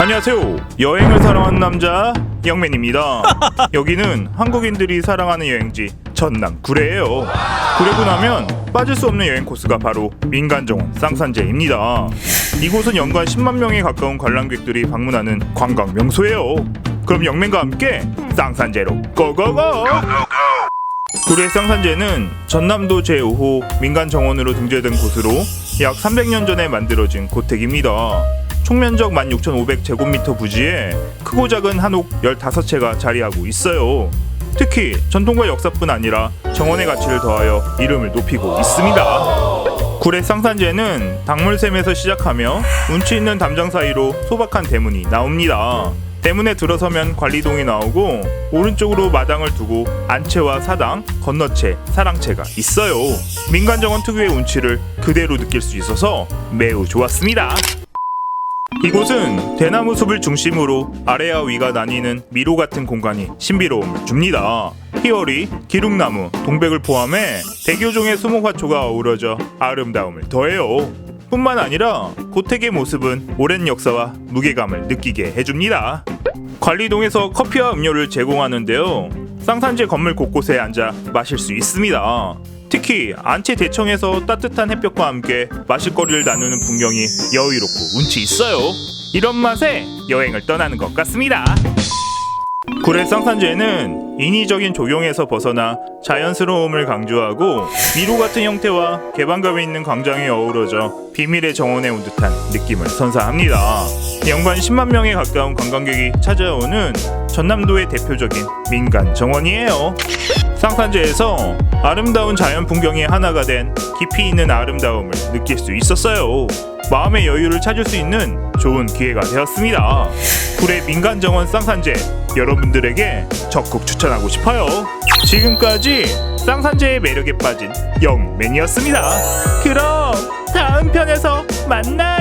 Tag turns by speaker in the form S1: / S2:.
S1: 안녕하세요. 여행을 사랑하는 남자 영맨입니다. 여기는 한국인들이 사랑하는 여행지 전남 구례예요. 구례군 하면 빠질 수 없는 여행 코스가 바로 민간정원 쌍산제입니다. 이곳은 연간 10만 명에 가까운 관람객들이 방문하는 관광 명소예요. 그럼 영맨과 함께 쌍산제로 고고고! 구례 쌍산제는 전남도 제5호 민간정원으로 등재된 곳으로 약 300년 전에 만들어진 고택입니다. 총면적 16,500제곱미터 부지에 크고 작은 한옥 15채가 자리하고 있어요. 특히 전통과 역사뿐 아니라 정원의 가치를 더하여 이름을 높이고 있습니다. 구례 쌍산제는 당물샘에서 시작하며 운치 있는 담장 사이로 소박한 대문이 나옵니다. 대문에 들어서면 관리동이 나오고 오른쪽으로 마당을 두고 안채와 사당, 건너채, 사랑채가 있어요. 민간 정원 특유의 운치를 그대로 느낄 수 있어서 매우 좋았습니다. 이곳은 대나무 숲을 중심으로 아래와 위가 나뉘는 미로 같은 공간이 신비로움을 줍니다. 희어리, 기룩나무, 동백을 포함해 대교종의 수목화초가 어우러져 아름다움을 더해요. 뿐만 아니라 고택의 모습은 오랜 역사와 무게감을 느끼게 해줍니다. 관리동에서 커피와 음료를 제공하는데요. 쌍산제 건물 곳곳에 앉아 마실 수 있습니다. 특히 안채 대청에서 따뜻한 햇볕과 함께 마실거리를 나누는 풍경이 여유롭고 운치 있어요. 이런 맛에 여행을 떠나는 것 같습니다. 구례 쌍산제는 인위적인 조경에서 벗어나 자연스러움을 강조하고 미로 같은 형태와 개방감이 있는 광장이 어우러져 비밀의 정원에 온 듯한 느낌을 선사합니다. 연간 10만 명에 가까운 관광객이 찾아오는 전남도의 대표적인 민간 정원이에요. 쌍산제에서 아름다운 자연 풍경이 하나가 된 깊이 있는 아름다움을 느낄 수 있었어요. 마음의 여유를 찾을 수 있는 좋은 기회가 되었습니다. 구례 민간 정원 쌍산제 여러분들에게 적극 추천하고 싶어요. 지금까지 쌍산제의 매력에 빠진 영맨이었습니다. 그럼 다음 편에서 만나요.